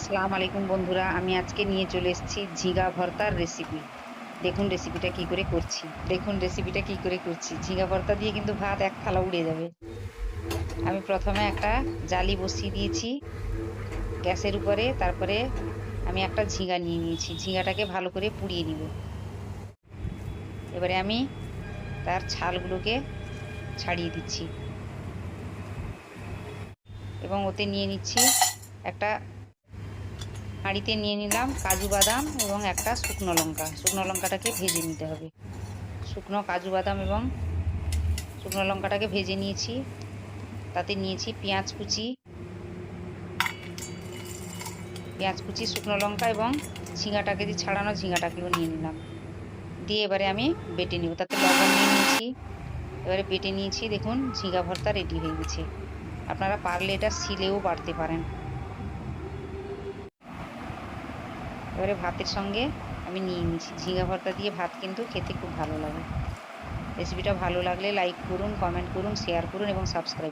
আসসালামু আলাইকুম বন্ধুরা, আমি আজকে নিয়ে চলে এসেছি ঝিঙা ভর্তার রেসিপি দেখুন রেসিপিটা কি করে করছি। দেখুন রেসিপিটা কি করে করছি। ঝিঙা ভর্তা দিয়ে কিন্তু ভাত এক থালা উড়ে যাবে। আমি প্রথমে একটা জালি বসিয়ে দিয়েছি গ্যাসের উপরে, তারপরে আমি একটা ঝিঙা নিয়ে নিয়েছি। ঝিঙাটাকে ভালো করে পুড়িয়ে নিব। এবারে আমি তার ছালগুলোকে ছাড়িয়ে দিচ্ছি। এবং ওতে নিয়ে নিচ্ছি একটা হাঁড়িতে নিয়ে নিলাম কাজু বাদাম এবং একটা শুকনো লঙ্কা। শুকনো লঙ্কাটাকে ভেজে নিতে হবে। শুকনো কাজু বাদাম এবং শুকনো লঙ্কাটাকে ভেজে নিয়েছি। তাতে নিয়েছি পেঁয়াজ কুচি। পেঁয়াজ কুচি, শুকনো লঙ্কা এবং ঝিঙাটাকে যে ছাড়ানো ঝিঙাটাকেও নিয়ে নিলাম। দিয়ে এবারে আমি বেটে নিব। তাতে লবণ নিয়ে নিয়েছি। এবারে বেটে নিয়েছি, দেখুন, ঝিঙা ভর্তা রেডি হয়ে গেছে। আপনারা পারলে এটা শিলেও বাড়তে পারেন। এবারে ভাতের সঙ্গে আমি নিয়ে নিচ্ছি ঝিঙা ভর্তা দিয়ে ভাত কিন্তু খেতে খুব ভালো লাগে। রেসিপিটা ভালো লাগলে লাইক করুন কমেন্ট করুন শেয়ার করুন এবং সাবস্ক্রাইব